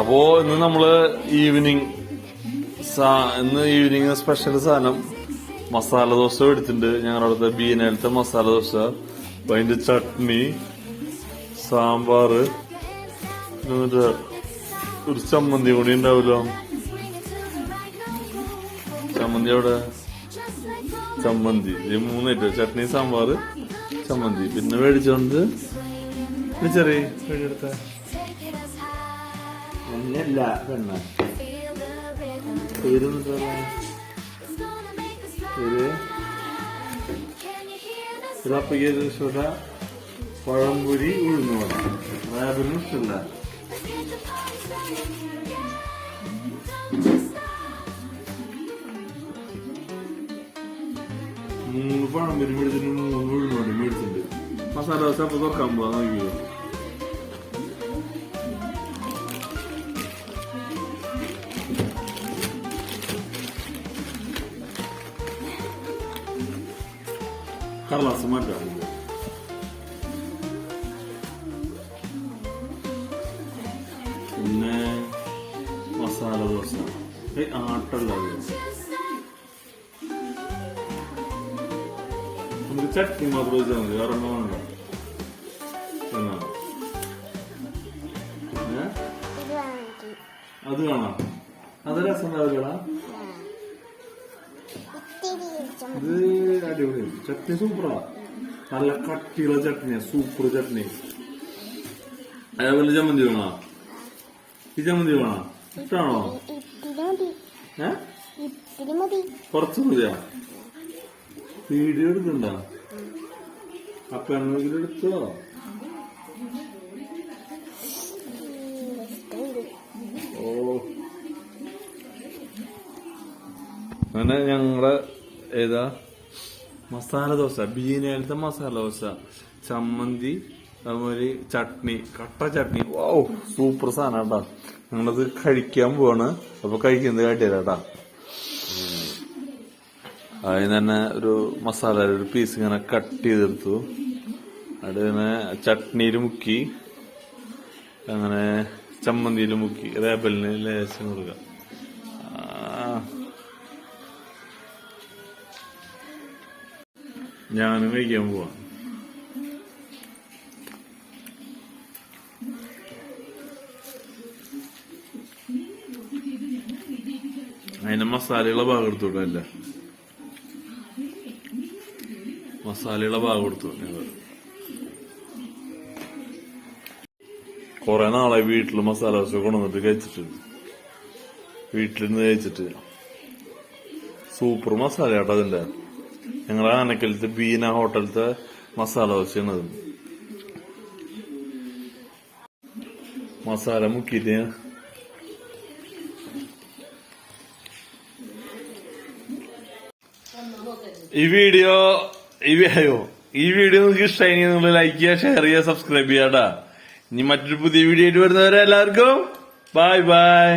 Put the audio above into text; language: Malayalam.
അപ്പോ ഇന്ന് നമ്മൾ ഈവനിങ് ഇന്ന് ഈവനിങ് സ്പെഷ്യൽ സാധനം മസാല ദോശ എടുത്തിട്ടുണ്ട്. ഞങ്ങളുടെ അവിടുത്തെ ബീനയിലത്തെ മസാല ദോശ. അതിന്റെ ചട്നി സാമ്പാറ് ഒരു ചമ്മന്തി കൂടി ഉണ്ടാവല്ലോ ചമ്മന്തി അവിടെ ചമ്മന്തി. ഈ മൂന്നായിട്ട് ചട്നി സാമ്പാർ ചമ്മന്തി. പിന്നെ മേടിച്ചോണ്ട് ചെറിയ Anne la vermez. Kuyruğumuz var. Böyle. Sırakla gezdi sonra Paramburi ürünü var. Bayağı bir mısırlar. Mulu paramburi mürdünü mulu mulu mürdünü. Masada sapı sokam bu ana gibi. കടലാസ് മാറ്റാം പിന്നെ മസാല ദോശ ആട്ടല്ല. നമുക്ക് ചട്നി മാത്രം വെച്ചാൽ മതി വേറെ ഒന്നും വേണ്ട എന്നാ പിന്നെ അത് കാണാം അത് രസം ഉണ്ടാവില്ലടാ ഇത് അടിപൊളിയാണ് ചട്നി സൂപ്പറാ നല്ല കട്ടിയുള്ള ചട്നിയാ. സൂപ്പർ ചട്നി. അതേപോലെ ചമ്മന്തി വേണോ? ഈ ചമ്മന്തി വേണോ? ഇഷ്ടാണോ? കൊറച്ച് മതിയാ? വീഡിയോ എടുക്കണ്ട അപ്പൊ എന്നെങ്കിലും എടുത്തോ ഓ. അങ്ങനെ ഞങ്ങളുടെ ഏതാ? മസാല ദോശ ബീനയിലത്തെ മസാല ദോശ ചമ്മന്തി അതുപോലെ ചട്നി കട്ട ചട്നി. ഓ സൂപ്പർ സാധനം കേട്ടാ. ഞങ്ങളത് കഴിക്കാൻ പോവാണ്. അപ്പൊ കഴിക്കുന്നത് കാട്ടിയതാട്ടാ അതിന് തന്നെ ഒരു മസാല ഒരു പീസ് ഇങ്ങനെ കട്ട് ചെയ്തെടുത്തു. അത് ഇങ്ങനെ ചട്നിയിൽ മുക്കി. അങ്ങനെ ചമ്മന്തിയിൽ മുക്കി. റേബലിന് ലേശം കൊടുക്കുക ഞാനും കഴിക്കാൻ പോവാ. അതിന് മസാലയുള്ള ഭാഗം എടുത്തോട്ടെ അല്ല? മസാലയുള്ള ഭാഗം ഞങ്ങൾ കൊറേ നാളെ വീട്ടിൽ മസാല ദോശ കൊണ്ടുവന്നിട്ട് കഴിച്ചിട്ടുണ്ട്. വീട്ടിലിരുന്ന് കഴിച്ചിട്ട്. സൂപ്പർ മസാല കേട്ടോ അതിന്റെ ഞങ്ങളെ ആനക്കലത്തെ ബീന ഹോട്ടലത്തെ മസാല ദോശയാണ് അത് മസാല മുക്കിയിട്ട് ഈ വീഡിയോ ഈ അയ്യോ ഈ വീഡിയോ നിങ്ങൾക്ക് ഇഷ്ടമായി നിങ്ങൾ ലൈക്ക് ചെയ്യുക ഷെയർ ചെയ്യുക സബ്സ്ക്രൈബ് ചെയ്യാട്ടാ ഇനി മറ്റൊരു പുതിയ വീഡിയോ ആയിട്ട് വരുന്നവരെ എല്ലാവർക്കും ബൈ ബൈ